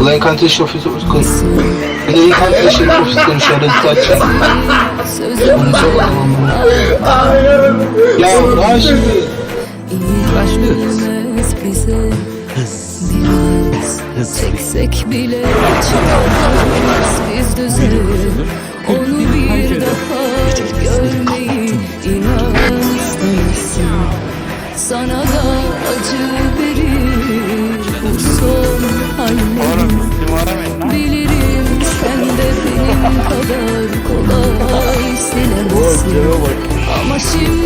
Olayın kalitesi şoförü uskun. Olayın kalitesi şoförü şöyle tutacaksın. Bunu çok anlamam. Ya başlı. Başlı. Hız. Hız. Bile çıkamaz biz düzü. Ama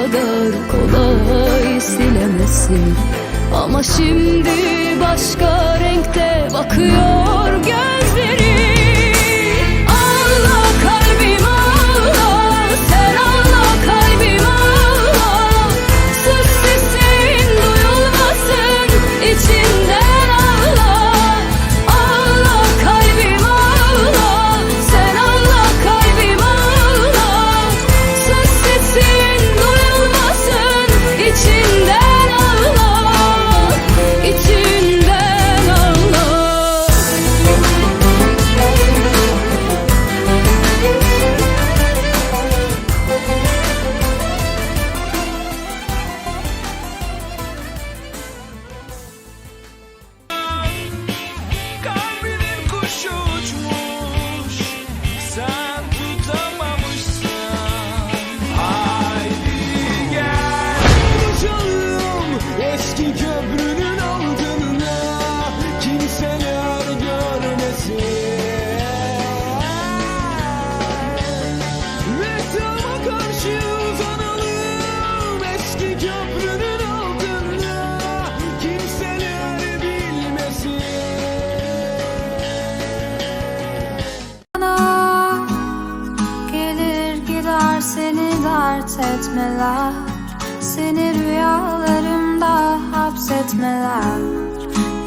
kadar kolay silemezsin Ama şimdi başka renkte bakıyor Seni rüyalarımda hapsetmeler.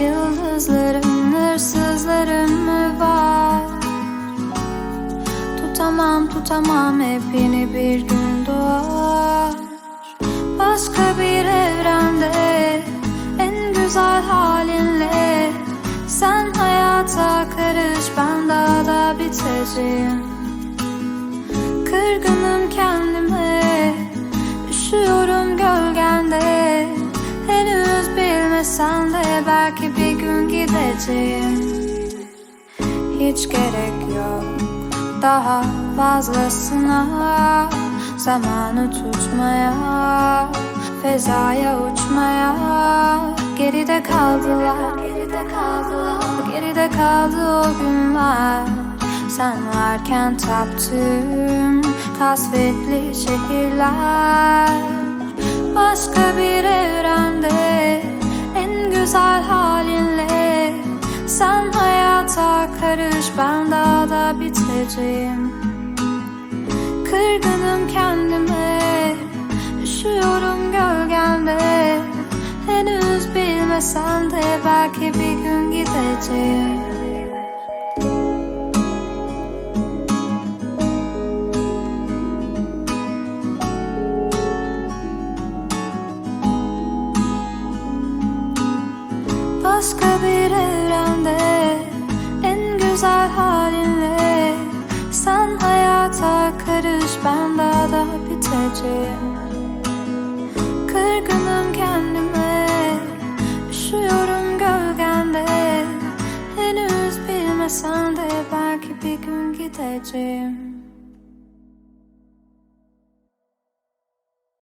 Yıldızlarım hırsızlarım mı var? Tutamam tutamam hep yeni bir gün doğar. Başka bir evrende en güzel halinle Sen hayata karış ben daha da biteceğim. Kırgınım gideceğim Hiç gerek yok daha fazlasına. Zamanı tutmaya Fezaya uçmaya. Geride kaldılar Geride kaldılar Geride kaldı o günler. Sen varken taptım Kasvetli şehirler da biteceğim Kırgınım kendime Üşüyorum gölgende bilmesen de belki bir gün gideceğim biteceğim Kırgınım kendime Üşüyorum gölgende Henüz bilmesen de Belki bir gün gideceğim